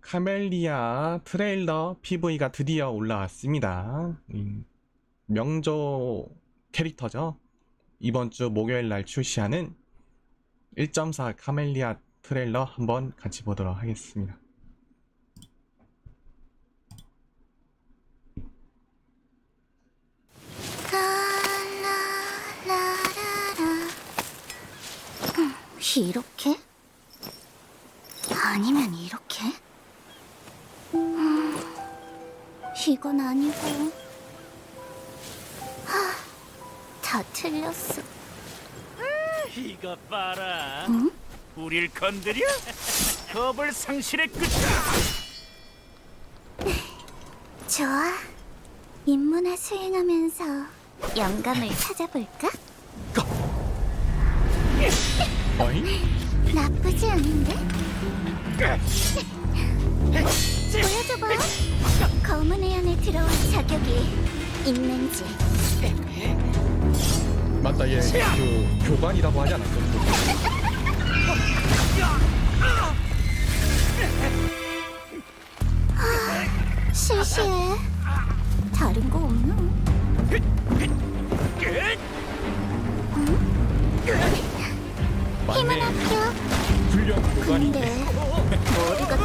카멜리아 트레일러 PV가 드디어 올라왔습니다. 음, 명조 캐릭터죠. 이번 주 목요일 날 출시하는 1.4 카멜리아 트레일러 한번 같이 보도록 하겠습니다. 음, 이렇게? 아니면 이렇게? 이건 아니고. 하, 다 틀렸어. 이것 봐라. 응? 우릴 건드려? 겁을 상실했구나. 좋아. 인문화 수행하면서 영감을 찾아볼까? 어잉? 나쁘지 않은데? 보여줘봐. 검은 해안에 들어올 자격이 있는지. 맞다, 얘 그 교관이라고 하지 않았어? 실시해. 다른 거 없나? 힘은 맞네. 근데 머리가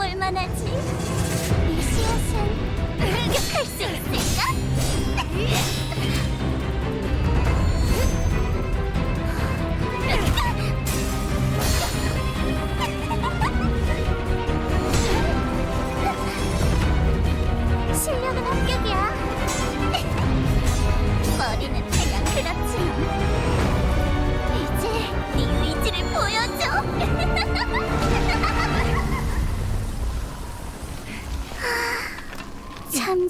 볼 만 하지. 이 씨앗은 공격할 수 있을까? 실력은 합격이야. 머리는 그냥 그렇지. 이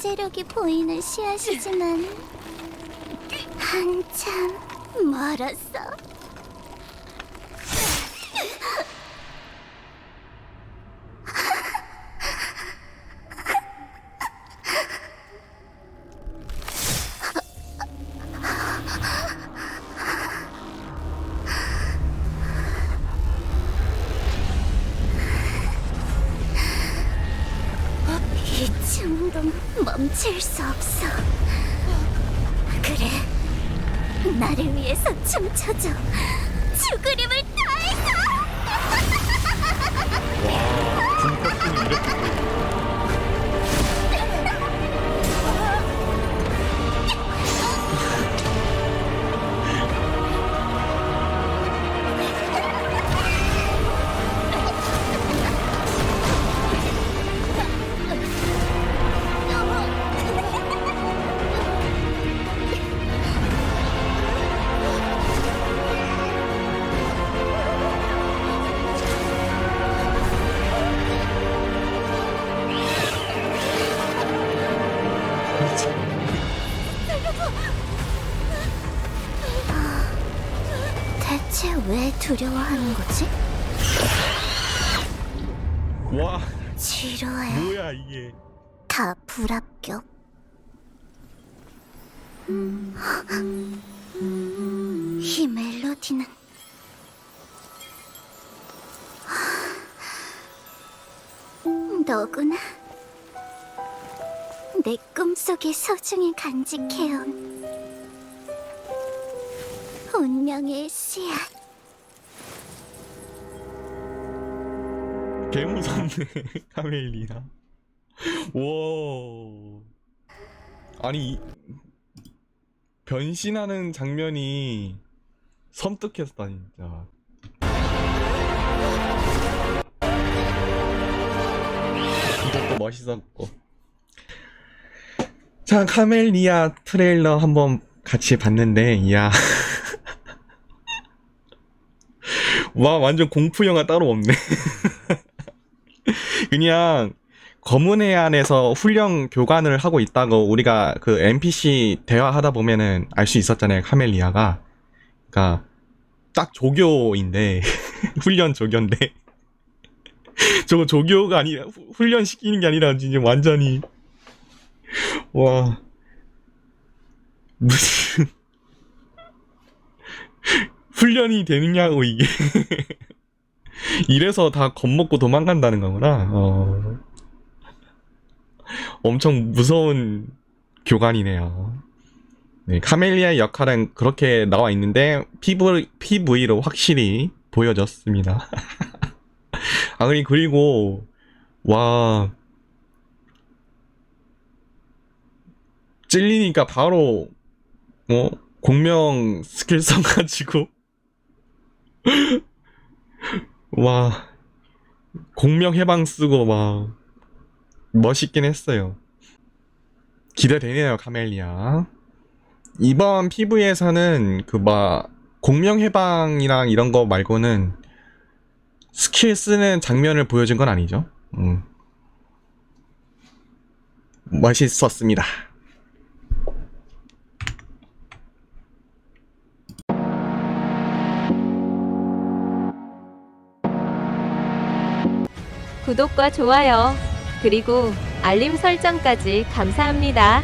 잠재력이 보이는 씨앗이지만 한참 멀었어. 이 충동 멈출 수 없어. 그래, 나를 위해서 춤춰줘. 죽을 힘을 대체 왜 두려워하는 거지? 와, 지루해. 뭐야 이게. 다 불합격. 이 멜로디는 너구나. 내 꿈속에 소중히 간직해온 운명의 씨앗. 개 무섭네. 카멜리아 와. 아니 이- 변신하는 장면이 섬뜩했다 진짜. 이것도 멋있었고. 자 카멜리아 트레일러 한번 같이 봤는데 이야 와 완전 공포 영화 따로 없네 그냥 검은 해안에서 훈련 교관을 하고 있다고 우리가 그 NPC 대화하다 보면은 알 수 있었잖아요. 카멜리아가. 그러니까 딱 조교인데 훈련 조교인데 저거 조교가 아니라 후- 훈련 시키는 게 아니라 진짜 완전히 와 무슨 훈련이 되느냐고 이게 이래서 다 겁먹고 도망간다는 거구나. 어. 엄청 무서운 교관이네요. 네, 카멜리아의 역할은 그렇게 나와 있는데 PV, PV로 확실히 보여졌습니다. 아, 그리- 그리고 와 찔리니까 바로 어 공명 스킬 써가지고 와 공명 해방 쓰고 막 멋있긴 했어요. 기대되네요, 카멜리아. 이번 PV에서는 그 막 공명 해방이랑 이런 거 말고는 스킬 쓰는 장면을 보여준 건 아니죠. 음. 멋있었습니다. 구독과 좋아요, 그리고 알림 설정까지 감사합니다.